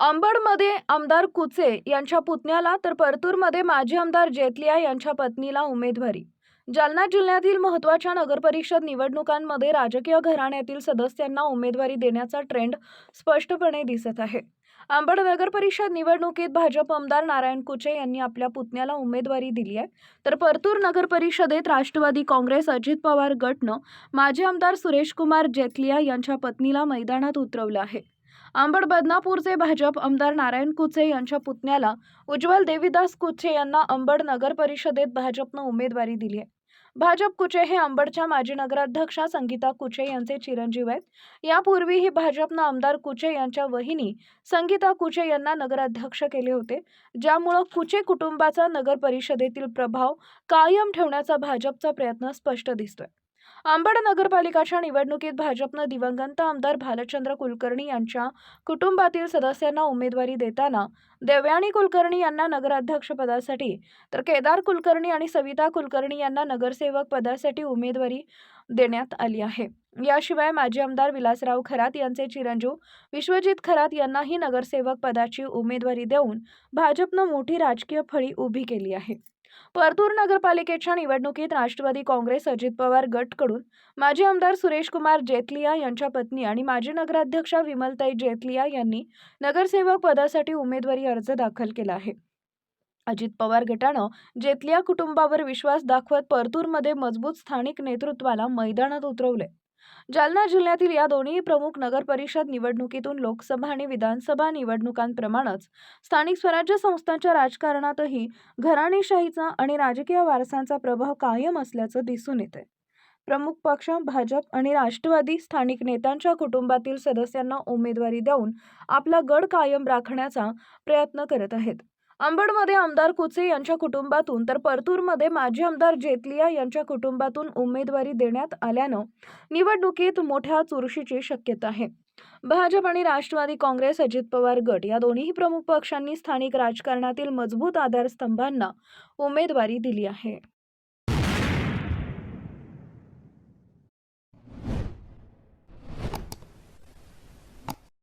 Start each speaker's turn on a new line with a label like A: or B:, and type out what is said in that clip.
A: अंबडमध्ये आमदार कुचे यांच्या पुतण्याला तर परतूरमध्ये माजी आमदार जेतलिया यांच्या पत्नीला उमेदवारी जालना जिल्ह्यातील महत्त्वाच्या नगरपरिषद निवडणुकांमध्ये राजकीय घराण्यातील सदस्यांना उमेदवारी देण्याचा ट्रेंड स्पष्टपणे दिसत आहे. अंबड नगरपरिषद निवडणुकीत भाजप आमदार नारायण कुचे यांनी आपल्या पुतण्याला उमेदवारी दिली आहे. तर परतूर नगरपरिषदेत राष्ट्रवादी काँग्रेस अजित पवार गटनं माजी आमदार सुरेशकुमार जेतलिया यांच्या पत्नीला मैदानात उतरवलं आहे. अंबड बदनापूरचे भाजप आमदार नारायण कुचे यांच्या पुतण्याला उज्ज्वल देवीदास कुचे यांना अंबड नगर परिषदेत भाजपनं उमेदवारी दिली आहे. भाजप कुचे हे अंबडच्या माजी नगराध्यक्षा संगीता कुचे यांचे चिरंजीव आहेत. यापूर्वीही भाजपनं आमदार कुचे यांच्या वहिनी संगीता कुचे यांना नगराध्यक्ष केले होते. ज्यामुळं कुचे कुटुंबाचा नगर परिषदेतील प्रभाव कायम ठेवण्याचा भाजपचा प्रयत्न स्पष्ट दिसतोय. आंबड नगरपालिकाच्या निवडणुकीत भाजपनं दिवंगत आमदार भालचंद्र कुलकर्णी यांच्या कुटुंबातील सदस्यांना उमेदवारी देताना देवयानी कुलकर्णी यांना नगराध्यक्षपदासाठी तर केदार कुलकर्णी आणि सविता कुलकर्णी यांना नगरसेवक पदासाठी उमेदवारी देण्यात आली आहे. याशिवाय माजी आमदार विलासराव खरात यांचे चिरंजीव विश्वजित खरात यांनाही नगरसेवक पदाची उमेदवारी देऊन भाजपनं मोठी राजकीय फळी उभी केली आहे. परतूर नगरपालिकेच्या निवडणुकीत राष्ट्रवादी काँग्रेस अजित पवार गटकडून माजी आमदार सुरेश कुमार जेतलिया यांच्या पत्नी आणि माजी नगराध्यक्षा विमलताई जेतलिया यांनी नगरसेवक पदासाठी उमेदवारी अर्ज दाखल केला आहे. अजित पवार गटानं जेतलिया कुटुंबावर विश्वास दाखवत परतूरमध्ये मजबूत स्थानिक नेतृत्वाला मैदानात उतरवले. जालना जिल्ह्यातील या दोन्ही प्रमुख नगर परिषद निवडणुकीतून लोकसभा आणि विधानसभा निवडणुकांप्रमाणेच स्थानिक स्वराज्य संस्थांच्या राजकारणातही घराणेशाहीचा आणि राजकीय वारसांचा प्रभाव कायम असल्याचं दिसून येते प्रमुख पक्ष भाजप आणि राष्ट्रवादी स्थानिक नेत्यांच्या कुटुंबातील सदस्यांना उमेदवारी देऊन आपला गड कायम राखण्याचा प्रयत्न करत आहेत. अंबडमध्ये आमदार कुचे यांच्या कुटुंबातून तर परतूरमध्ये माजी आमदार जेतलिया यांच्या कुटुंबातून उमेदवारी देण्यात आल्यानं निवडणुकीत मोठ्या चुरशीची शक्यता आहे. भाजप आणि राष्ट्रवादी काँग्रेस अजित पवार गट या दोन्ही प्रमुख पक्षांनी स्थानिक राजकारणातील मजबूत आधारस्तंभांना उमेदवारी दिली आहे.